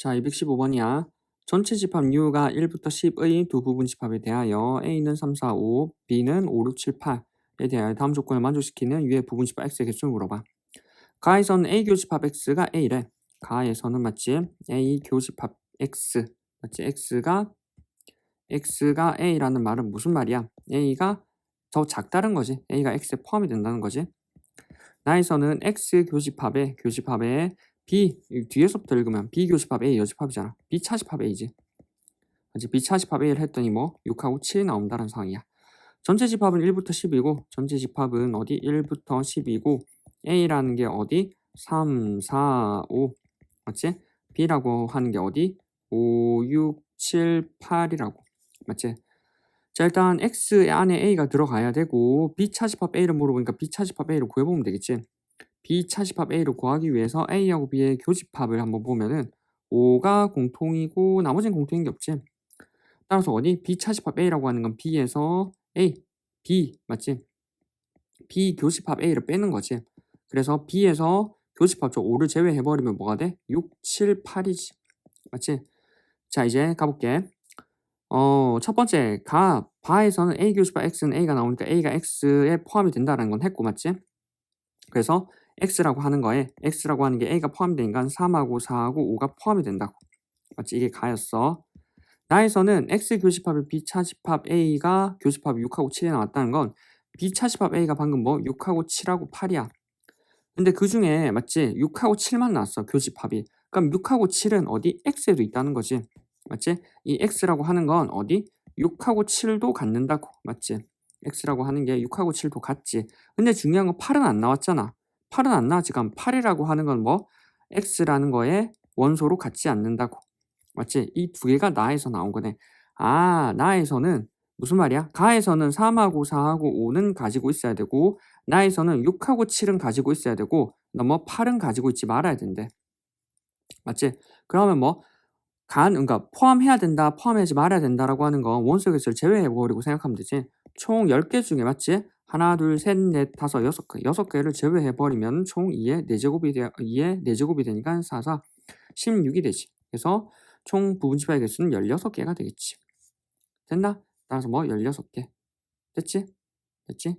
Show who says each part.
Speaker 1: 자, 215번이야. 전체 집합 U가 1부터 10의 두 부분 집합에 대하여 A는 3, 4, 5, B는 5, 6, 7, 8에 대하여 다음 조건을 만족시키는 U의 부분 집합 X의 개수를 물어봐. 가에서는 A 교집합 X가 A래. 가에서는 맞지? A 교집합 X. 맞지? X가 X가 A라는 말은 무슨 말이야? A가 더 작다는 거지. A가 X에 포함이 된다는 거지. 나에서는 X 교집합에 교집합에 B 이 뒤에서부터 읽으면 B 교집합 A 여집합이잖아. B 차집합 A지. 그지 B 차집합 A를 했더니 뭐 6하고 7이 나온다는 상황이야. 전체 집합은 1부터 10이고 전체 집합은 어디 1부터 10이고 A라는 게 어디 3, 4, 5 맞지? B라고 하는 게 어디 5, 6, 7, 8이라고 맞지? 자 일단 X 안에 A가 들어가야 되고 B 차집합 A를 물어보니까 B 차집합 A를 구해보면 되겠지. B 차집합 A를 구하기 위해서 A하고 B의 교집합을 한번 보면은 5가 공통이고 나머지는 공통인 게 없지. 따라서 어디 B 차집합 A라고 하는 건 B에서 A, B 맞지? B 교집합 A를 빼는 거지. 그래서 B에서 교집합 저 5를 제외해버리면 뭐가 돼? 6, 7, 8이지. 맞지? 자 이제 가볼게. 어, 첫 번째 가 바에서는 A 교집합 X는 A가 나오니까 A가 X에 포함이 된다는 건 했고 맞지? 그래서 X라고 하는 거에 X라고 하는 게 A가 포함되니까 3하고 4하고 5가 포함이 된다고. 맞지? 이게 가였어. 나에서는 X 교집합의 B 차 집합 A가 교집합 6하고 7에 나왔다는 건 B 차 집합 A가 방금 뭐 6하고 7하고 8이야. 근데 그 중에 맞지? 6하고 7만 나왔어. 교집합이. 그럼 6하고 7은 어디? X에도 있다는 거지. 맞지? 이 X라고 하는 건 어디? 6하고 7도 갖는다고. 맞지? X라고 하는 게 6하고 7도 같지. 근데 중요한 건 8은 안 나왔잖아. 8은 안. 그럼 8이라고 하는 건 뭐? X라는 거에 원소로 같지 않는다고. 맞지? 이 두 개가 나에서 나온 거네. 아, 나에서는 무슨 말이야? 가에서는 3하고 4하고 5는 가지고 있어야 되고 나에서는 6하고 7은 가지고 있어야 되고 너뭐 8은 가지고 있지 말아야 된대. 맞지? 그러면 뭐 간, 그러니까 포함해야 된다, 포함하지 말아야 된다라고 하는 건 원소 개수를 제외해버리고 생각하면 되지. 총 10개 중에 맞지? 하나, 둘, 셋, 넷, 다섯, 여섯 개. 여섯 개를 제외해 버리면 총 2의 4제곱이 되, 2의 4제곱이 되니까 4, 4, 16이 되지. 그래서 총 부분 집합의 개수는 16개가 되겠지. 됐나? 따라서 뭐 16개. 됐지? 됐지?